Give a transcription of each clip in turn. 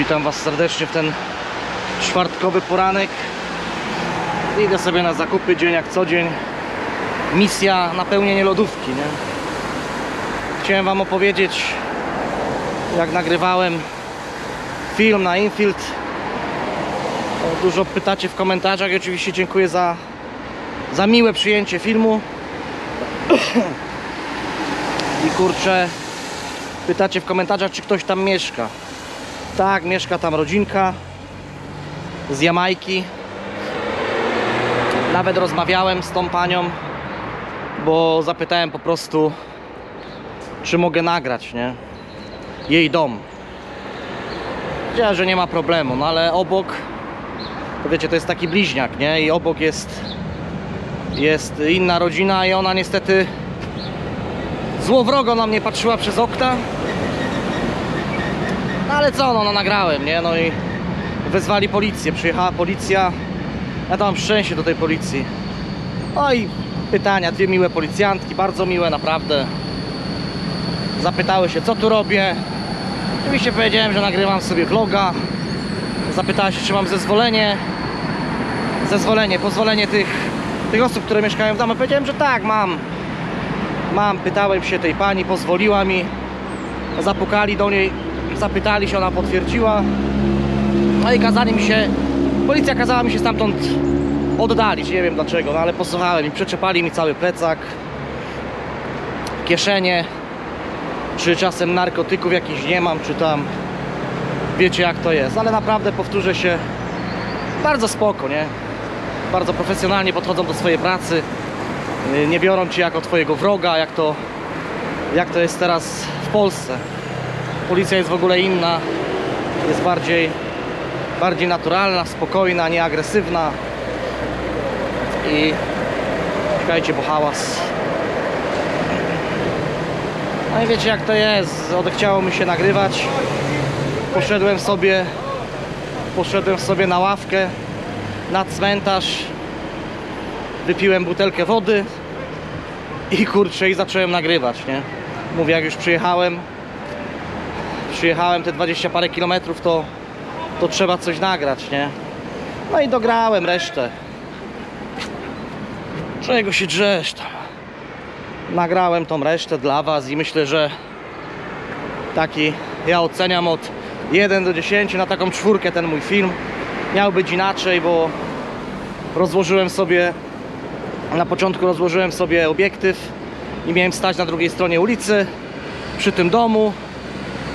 Witam Was serdecznie w ten czwartkowy poranek. Idę sobie na zakupy dzień jak co dzień. Misja napełnienie lodówki, nie? Chciałem Wam opowiedzieć, jak nagrywałem film na Infield. Dużo pytacie w komentarzach i oczywiście dziękuję za, za miłe przyjęcie filmu. I kurczę, pytacie w komentarzach, czy ktoś tam mieszka. Tak, mieszka tam rodzinka z Jamajki. Nawet rozmawiałem z tą panią, bo zapytałem po prostu, czy mogę nagrać, nie? Jej dom. Powiedziała, że nie ma problemu, no ale obok, to wiecie, to jest taki bliźniak, nie? I obok jest, jest inna rodzina i ona niestety złowrogo na mnie patrzyła przez okna. Ale co, no, no nagrałem, nie? No i wezwali policję, przyjechała policja. Ja tam szczęście do tej policji. No i pytania, dwie miłe policjantki, bardzo miłe, naprawdę. Zapytały się, co tu robię. Oczywiście powiedziałem, że nagrywam sobie vloga. Zapytała się, czy mam zezwolenie. Zezwolenie, pozwolenie tych, tych osób, które mieszkają w domu. Powiedziałem, że tak, mam. Mam, pytałem się tej pani, pozwoliła mi. Zapukali do niej, zapytali się, ona potwierdziła. No i kazali mi się, policja kazała mi się stamtąd oddalić, nie wiem dlaczego, no ale posłuchałem i przeczepali mi cały plecak, kieszenie, czy czasem narkotyków jakichś nie mam, czy tam, wiecie jak to jest, ale naprawdę powtórzę się, bardzo spoko, nie? Bardzo profesjonalnie podchodzą do swojej pracy, nie biorą cię jako twojego wroga, jak to, jak to jest teraz w Polsce. Policja jest w ogóle inna, jest bardziej, bardziej naturalna, spokojna, nieagresywna i czekajcie, bo hałas. No i wiecie jak to jest, odechciało mi się nagrywać. Poszedłem sobie, poszedłem sobie na ławkę, na cmentarz, wypiłem butelkę wody i kurczę i zacząłem nagrywać, nie? Mówię, jak już przyjechałem, przyjechałem te 20 parę kilometrów, to, to trzeba coś nagrać, nie? No i dograłem resztę. Czego się drzesz tam? Nagrałem tą resztę dla Was i myślę, że taki ja oceniam od 1 do 10 na taką czwórkę ten mój film. Miał być inaczej, bo rozłożyłem sobie na początku rozłożyłem sobie obiektyw i miałem stać na drugiej stronie ulicy przy tym domu,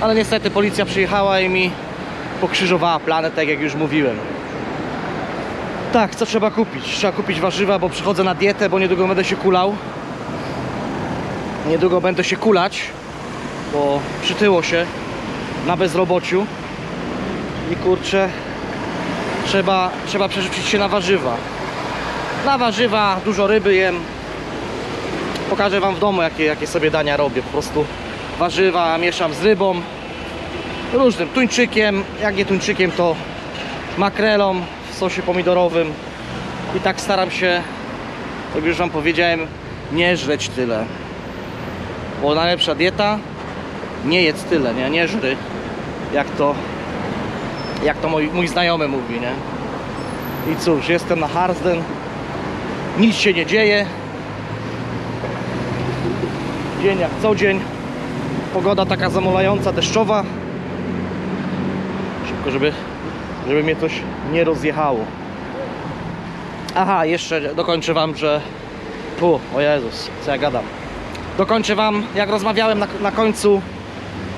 ale niestety policja przyjechała i mi pokrzyżowała planę, tak jak już mówiłem. Tak, co trzeba kupić? Trzeba kupić warzywa, bo przychodzę na dietę, bo niedługo będę się kulał. Niedługo będę się kulać, bo przytyło się na bezrobociu. I kurczę, trzeba, trzeba przerzucić się na warzywa. Na warzywa, dużo ryby jem. Pokażę Wam w domu, jakie, jakie sobie dania robię. Po prostu warzywa mieszam z rybą, różnym tuńczykiem. Jak nie tuńczykiem, to makrelą w sosie pomidorowym. I tak staram się, jak już Wam powiedziałem, nie żreć tyle. Bo najlepsza dieta nie jedz tyle, nie, nie żry. Jak to, jak to mój, mój znajomy mówi, nie? I cóż, jestem na Harsden. Nic się nie dzieje. Dzień jak co dzień. Pogoda taka zamulająca, deszczowa. Szybko, żeby, żeby mnie coś nie rozjechało. Aha, jeszcze dokończę wam, że... U, o Jezus, co ja gadam. Dokończę wam, jak rozmawiałem na, na końcu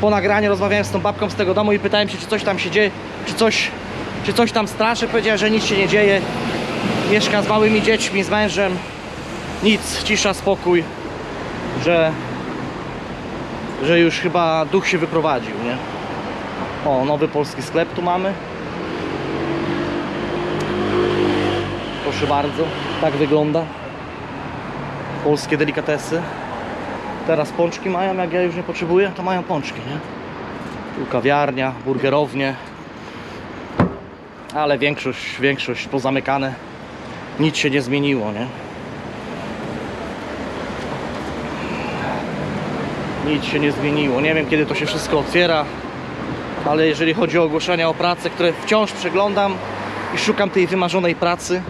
po nagraniu, rozmawiałem z tą babką z tego domu i pytałem się, czy coś tam się dzieje, czy coś, czy coś tam straszy. Powiedziała, że nic się nie dzieje. Mieszka z małymi dziećmi, z mężem. Nic, cisza, spokój, że, że już chyba duch się wyprowadził, nie? O, nowy polski sklep tu mamy. Proszę bardzo, tak wygląda. Polskie delikatesy. Teraz pączki mają, jak ja już nie potrzebuję, to mają pączki, nie? Tu kawiarnia, burgerownie. Ale większość, większość pozamykane. Nic się nie zmieniło, nie? Nic się nie zmieniło. Nie wiem kiedy to się wszystko otwiera. ale jeżeli chodzi o ogłoszenia o pracę, które wciąż przeglądam i szukam tej wymarzonej pracy,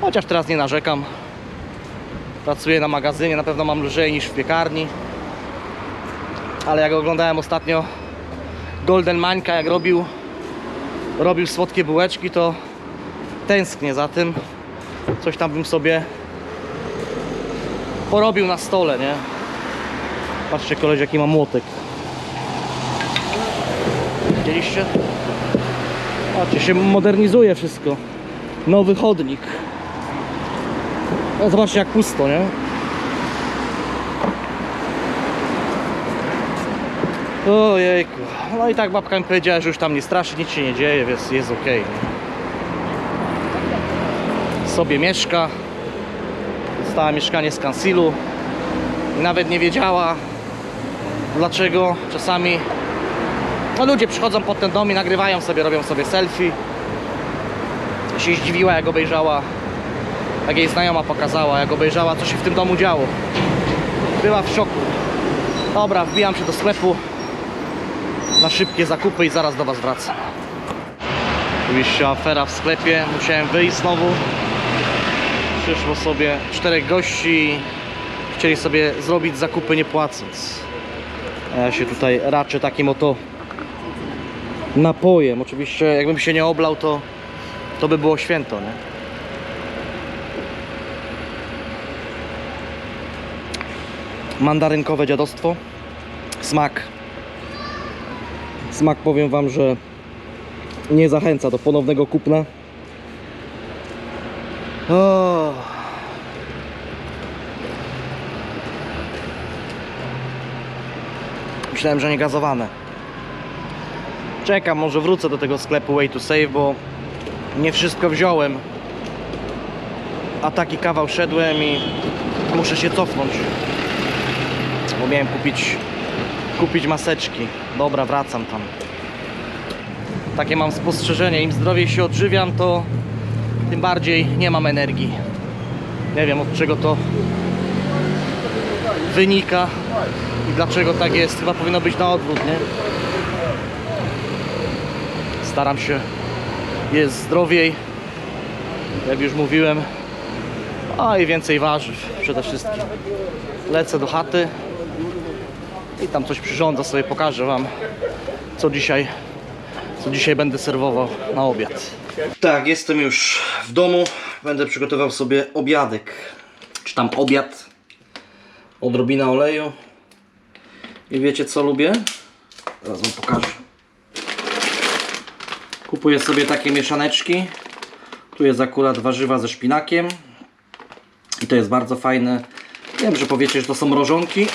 chociaż teraz nie narzekam. Pracuję na magazynie, na pewno mam lżej niż w piekarni. Ale jak oglądałem ostatnio Golden Mańka, jak robił, robił słodkie bułeczki, to tęsknię za tym. Coś tam bym sobie porobił na stole, nie? Patrzcie koleś jaki ma młotek. Widzieliście? Patrzcie, się modernizuje wszystko. Nowy chodnik. No, zobaczcie jak pusto, nie? Ojejku. No i tak babka mi powiedziała, że już tam nie straszy, nic się nie dzieje, więc jest ok. Sobie mieszka. Dostała mieszkanie z kansilu. Nawet nie wiedziała dlaczego czasami no ludzie przychodzą pod ten dom i nagrywają sobie, robią sobie selfie. Się zdziwiła jak obejrzała, jak jej znajoma pokazała, jak obejrzała co się w tym domu działo. Była w szoku. Dobra, wbijam się do sklepu na szybkie zakupy i zaraz do Was wracam. Oczywiście afera w sklepie, musiałem wyjść znowu. Przyszło sobie czterech gości, chcieli sobie zrobić zakupy nie płacąc. A ja się tutaj raczę takim oto napojem. Oczywiście jakbym się nie oblał, to, to by było święto, nie? Mandarynkowe dziadostwo. Smak. Smak powiem wam, że nie zachęca do ponownego kupna. O. Myślałem, że nie gazowane. Czekam, może wrócę do tego sklepu Way to Save, bo nie wszystko wziąłem. A taki kawał szedłem i muszę się cofnąć. Bo miałem kupić kupić maseczki. Dobra, wracam tam. Takie mam spostrzeżenie. Im zdrowiej się odżywiam, to tym bardziej nie mam energii. Nie wiem od czego to wynika dlaczego tak jest. Chyba powinno być na odwrót, nie? Staram się. Jest zdrowiej. Jak już mówiłem. A i więcej warzyw przede wszystkim. Lecę do chaty i tam coś przyrządzę sobie, pokażę Wam co dzisiaj, co dzisiaj będę serwował na obiad. Tak, jestem już w domu. Będę przygotował sobie obiadek, czy tam obiad. Odrobina oleju. I wiecie co lubię? Teraz Wam pokażę. Kupuję sobie takie mieszaneczki. Tu jest akurat warzywa ze szpinakiem. I to jest bardzo fajne. Wiem, że powiecie, że to są mrożonki,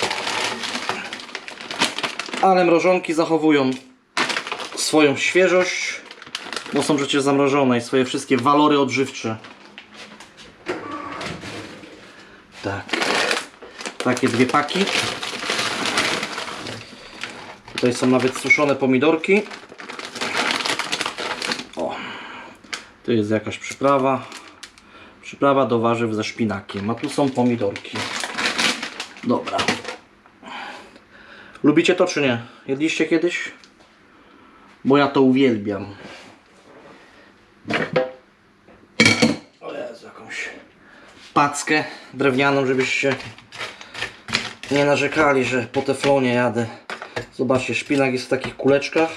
ale mrożonki zachowują swoją świeżość, bo są przecież zamrożone i swoje wszystkie walory odżywcze. Tak. Takie dwie paki. Tutaj są nawet suszone pomidorki. O. Tu jest jakaś przyprawa. Przyprawa do warzyw ze szpinakiem. A tu są pomidorki. Dobra. Lubicie to czy nie? Jedliście kiedyś? Bo ja to uwielbiam. O Jezu, jakąś packę drewnianą, żebyście nie narzekali, że po teflonie jadę. Zobaczcie, szpinak jest w takich kuleczkach.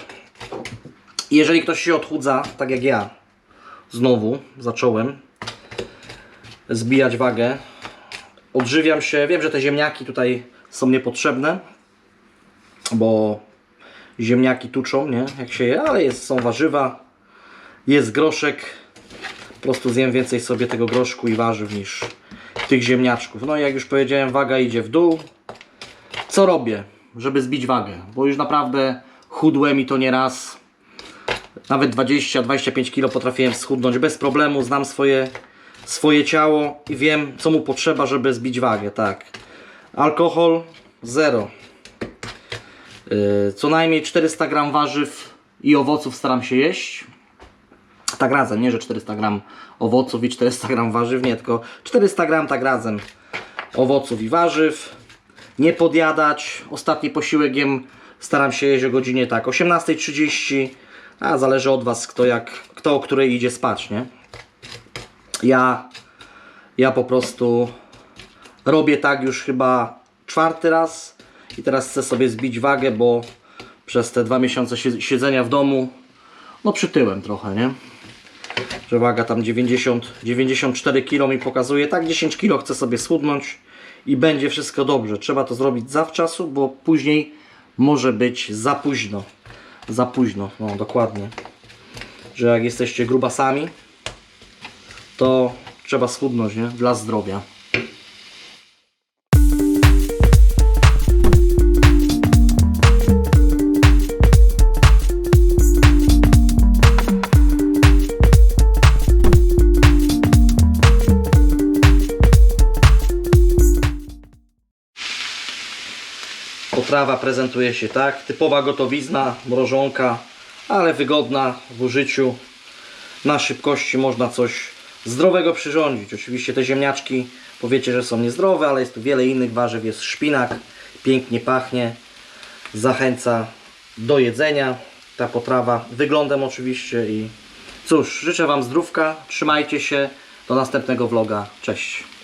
Jeżeli ktoś się odchudza, tak jak ja, znowu zacząłem zbijać wagę, odżywiam się, wiem, że te ziemniaki tutaj są niepotrzebne, bo ziemniaki tuczą, nie? Jak się je, ale jest, są warzywa, jest groszek. Po prostu zjem więcej sobie tego groszku i warzyw niż tych ziemniaczków. No i jak już powiedziałem, waga idzie w dół. Co robię, żeby zbić wagę? Bo już naprawdę chudłem i to nie raz. Nawet 20-25 kg potrafiłem schudnąć bez problemu. Znam swoje, swoje ciało i wiem, co mu potrzeba, żeby zbić wagę. Tak. Alkohol zero. Yy, co najmniej 400 gram warzyw i owoców staram się jeść. Tak razem, nie że 400 gram owoców i 400 gram warzyw, nie, tylko 400 gram tak razem owoców i warzyw. Nie podjadać. Ostatni posiłek jem Staram się jeść o godzinie tak 18.30, a zależy od Was, kto, jak, kto o której idzie spać, nie? Ja, ja po prostu robię tak już chyba czwarty raz i teraz chcę sobie zbić wagę, bo przez te dwa miesiące sie- siedzenia w domu, no przytyłem trochę, nie? Że waga tam 90, 94 kg mi pokazuje, tak 10 kg chcę sobie schudnąć i będzie wszystko dobrze. Trzeba to zrobić zawczasu, bo później może być za późno. Za późno, no dokładnie. Że jak jesteście grubasami, to trzeba schudnąć, nie? Dla zdrowia. Potrawa prezentuje się tak, typowa gotowizna, mrożonka, ale wygodna w użyciu. Na szybkości można coś zdrowego przyrządzić. Oczywiście te ziemniaczki powiecie, że są niezdrowe, ale jest tu wiele innych warzyw. Jest szpinak, pięknie pachnie, zachęca do jedzenia. Ta potrawa wyglądem oczywiście i cóż, życzę Wam zdrówka, trzymajcie się, do następnego vloga, cześć.